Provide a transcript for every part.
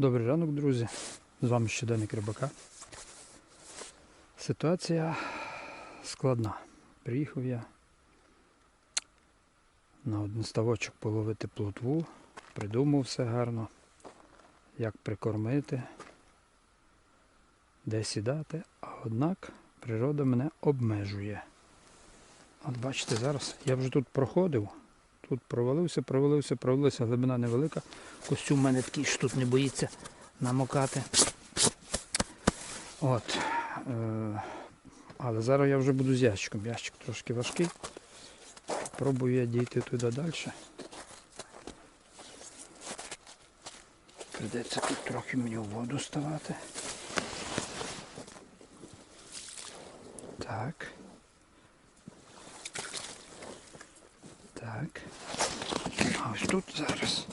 Добрий ранок, друзі. З вами щоденник рибака. Ситуація складна. Приїхав я на один ставочок половити плотву, придумав все гарно, як прикормити, де сідати, а однак природа мене обмежує. От бачите, зараз я вже тут проходив, тут провалився, провалився, провалився, глибина невелика. Костюм у мене такий, що тут не боїться намокати. От. Е, але зараз я вже буду з ящиком. Ящик трошки важкий. Пробую я дійти туди далі. Придеться тут трохи мені в воду ставати. Так. А ось тут зараз.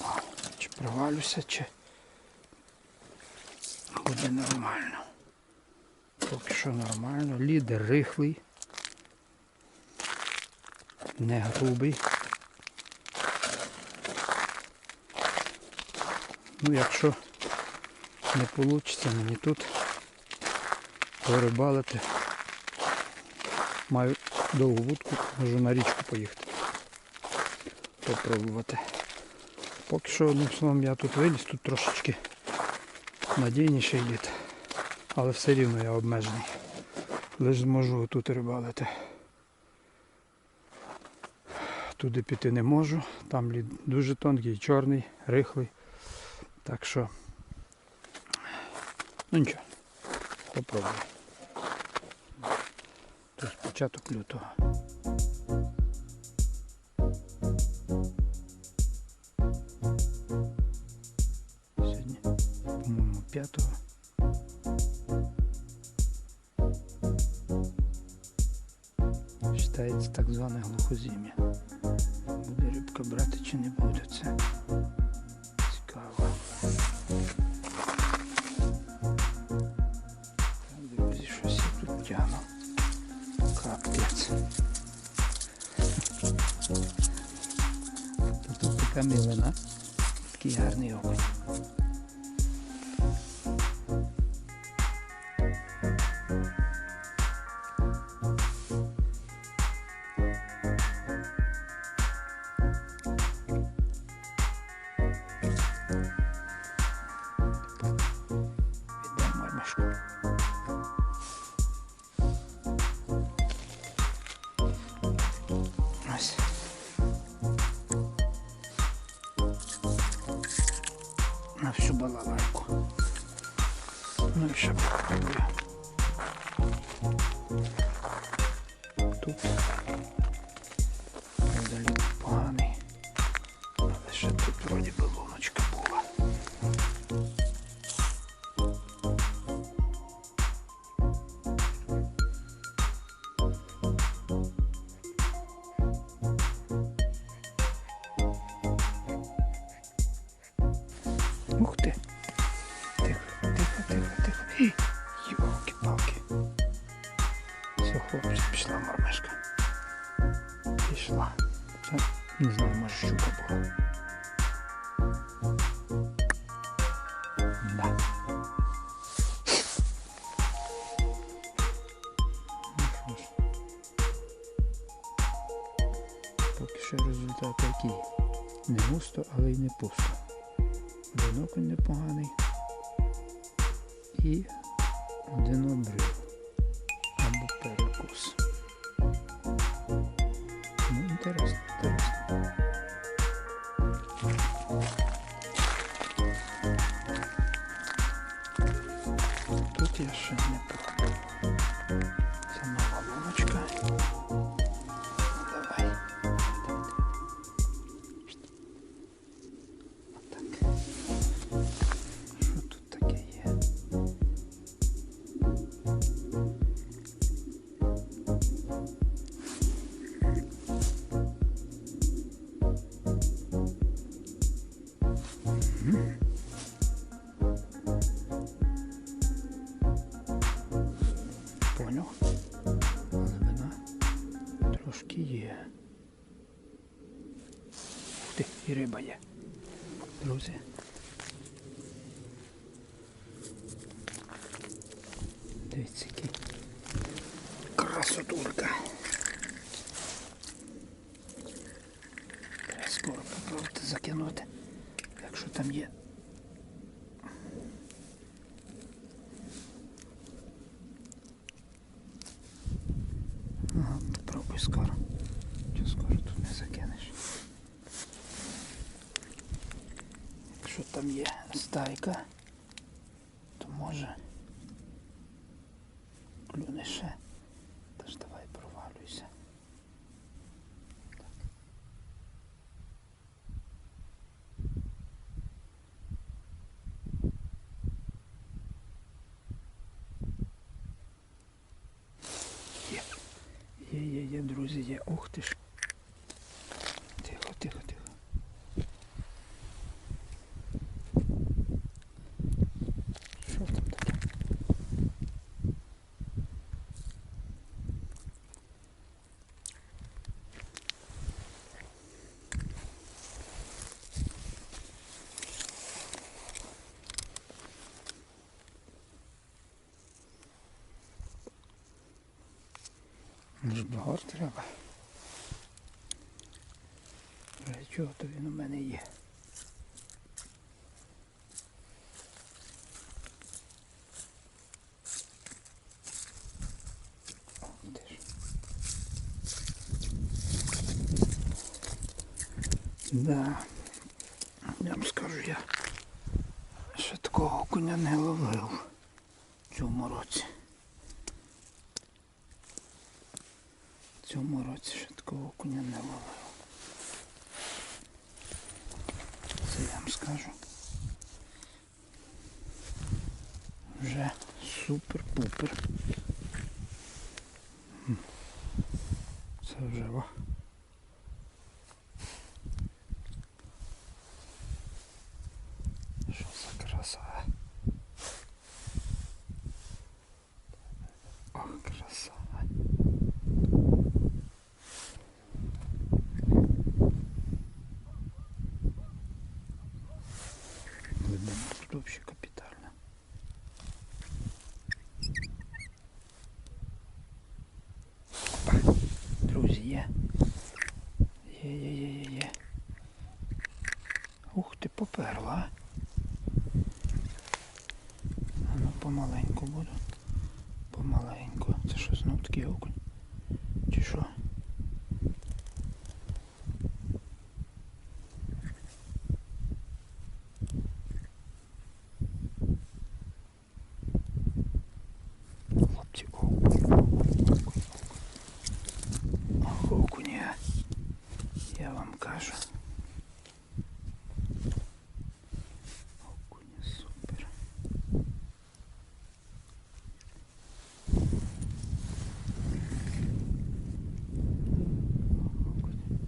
О, Чи провалюся, чи буде нормально. Поки що нормально. Лідер рихлий. Не грубий. Ну, якщо не вийде мені тут порибалити, маю довгу вудку, можу на річку поїхати. Попробувати. Поки що одним словом я тут виліз, тут трошечки надійніший лід. Але все рівно я обмежений. Лише зможу тут рибалити. Туди піти не можу. Там лід дуже тонкий, чорний, рихлий. Так що ну нічого, попробую. Тут початок лютого. Вважається так зване глухозім'я. Буде рибка брати чи не буде це? Цікаво. Друзі, щось я тут тягну. Капець. Тут така милина. Такий гарний окунь. Балалайку. Ну і ще попробую. Тут правда поганий. Але ще тут вроді би луночка Поки що результат який. Не густо, але й не пусто. Один непоганий. І один обрив. Ще трошки є. Ух ти, і риба є. Друзі. Дивіться. Там є стайка, то може клюне ще. Тож давай провалюйся. Є. Є, є, друзі, є. Ух ти ж. Тихо, тихо, тихо. Що там таке? Може багор треба. Для чого то він у мене є? Да. Я вам скажу, я ще такого коня не ловив в цьому році. В цьому році ще такого коня не ловив. Це я вам скажу. Вже супер-пупер. Це вже о. Що за краса? Ох, краса. Глибина тут вообще капітальна. Опа. Друзі, є. Є, є, є, є. Ух ти, поперла. А ну помаленьку буду. Помаленьку. Це що знов такий окунь? Чи що? Хлопці, окунь, окунь, окунь. Ох, окуня. Я вам кажу. Окуня супер. Окунь.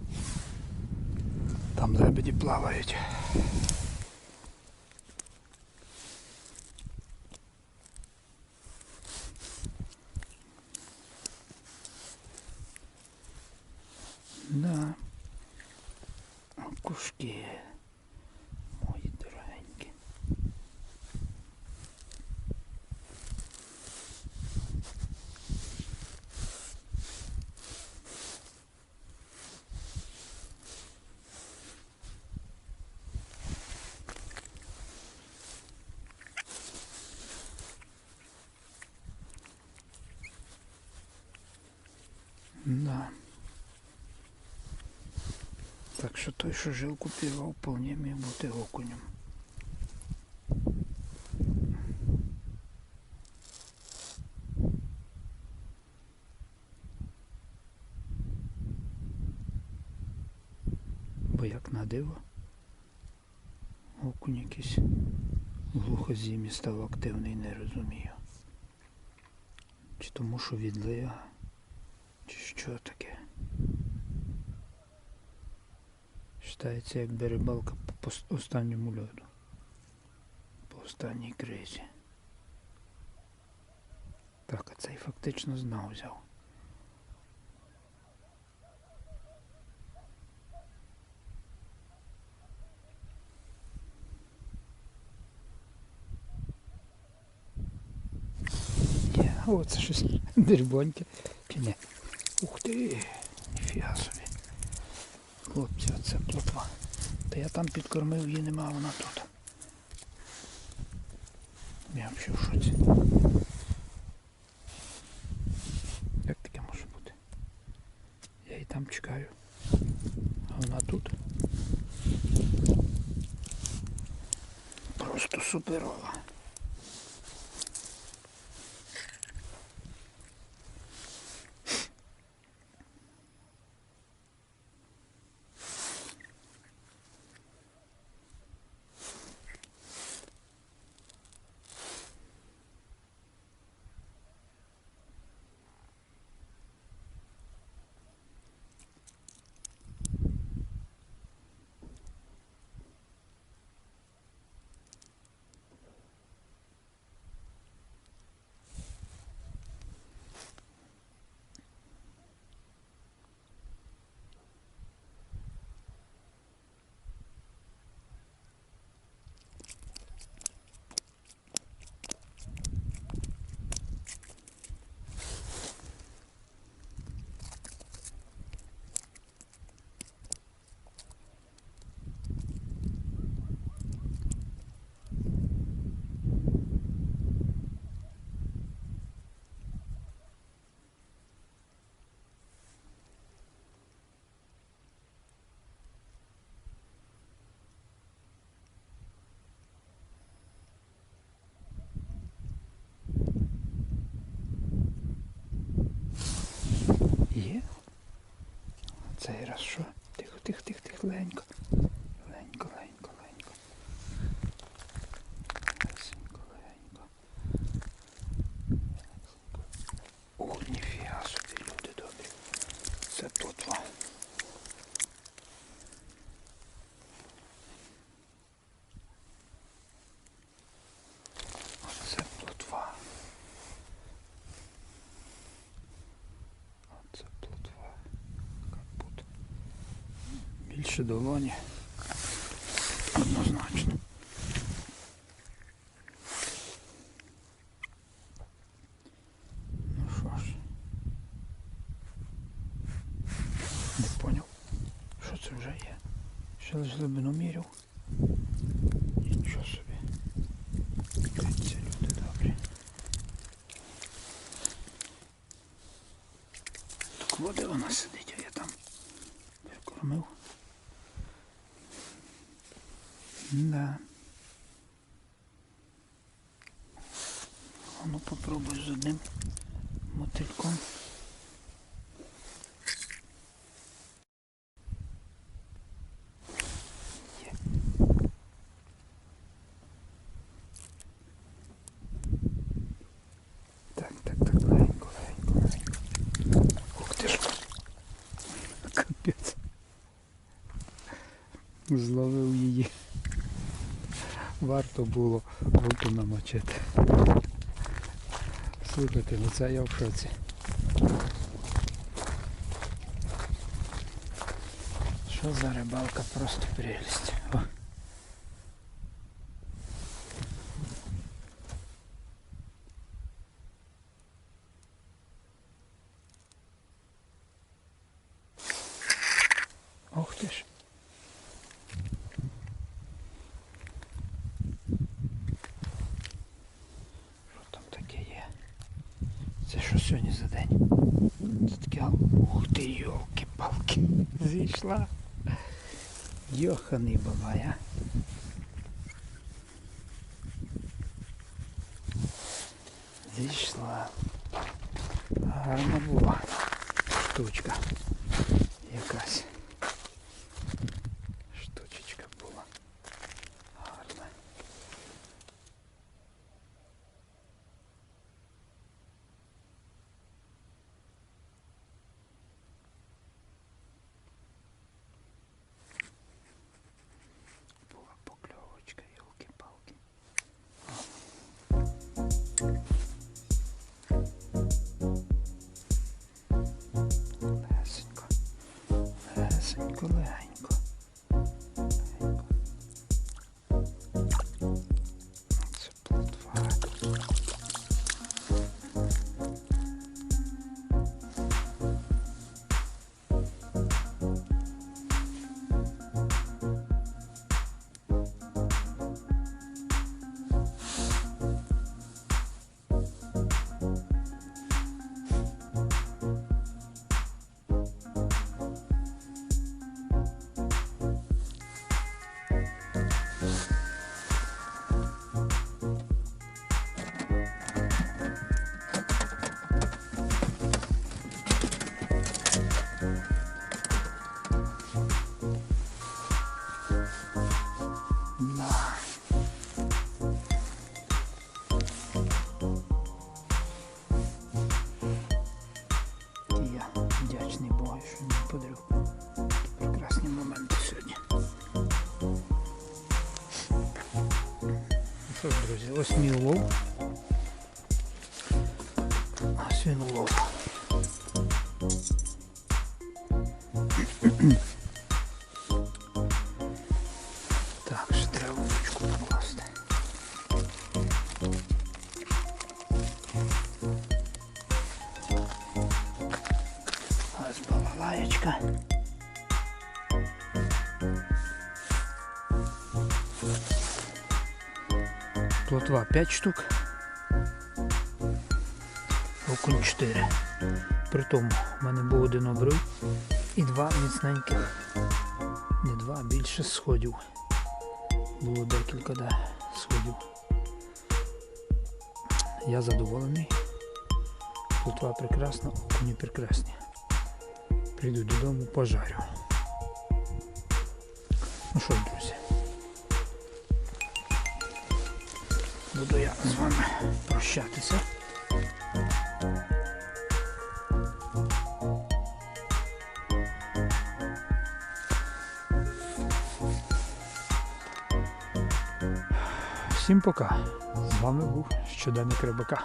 Там лебеді плавають. Да. Кушки. Мої дорогенькі. Да. Так що той, що жилку пірвав, вполне міг бути окунем. Бо як на диво, окунь якийсь в глухозімі став активний, не розумію. Чи тому, що відлига, чи що таке. Вважається, якби рибалка по останньому льоду. По останній кризі. Так, а цей фактично знав взяв. О, це щось дербоньке. Чи ні? Ух ти! Ніфіга. Хлопці, оце плотва. Та я там підкормив, її нема, вона тут. Я взагалі в шоці. Як таке може бути? Я її там чекаю. А вона тут. Просто суперова. Є. Цей раз що? Тихо, тихо, тихо, тихо, легенько. Легенько, легенько, легенько. Легенько, легенько. Ух, ніфіга собі, люди добрі. Це тут вам. Оце плотва. Оце плотва. Капут. Більше долоні. Однозначно. Ну що ж. Не поняв. Що це вже є? Ще лише глибину міряв. Нічого собі. Це люди добрі. Так води вона сидить, а я там кормив. Да. А ну попробуй з одним мотильком. Так, так, так, легенько, легенько, легенько. Ух. Капець. Зловив її. Варто було руку намочити. Слухайте, ну це я в шоці. Що за рибалка? Просто прелість. Ух ти, йолки-палки. Зійшла. Йоханий бабай, а. Зійшла. Гарна була штучка. Якась. popular. Що ж, друзі, ось мій улов. Ось він улов. Так, ще треба вудочку покласти. Ось балалаєчка. Плотва 5 штук. Окунь 4. При тому в мене був один обрив і два міцненьких. Не два, а більше сходів. Було декілька да, сходів. Я задоволений. Плотва прекрасна, окуні прекрасні. Прийду додому, пожарю. Ну що, друзі. Буду я з вами прощатися. Всім пока. З вами був щоденник рибака.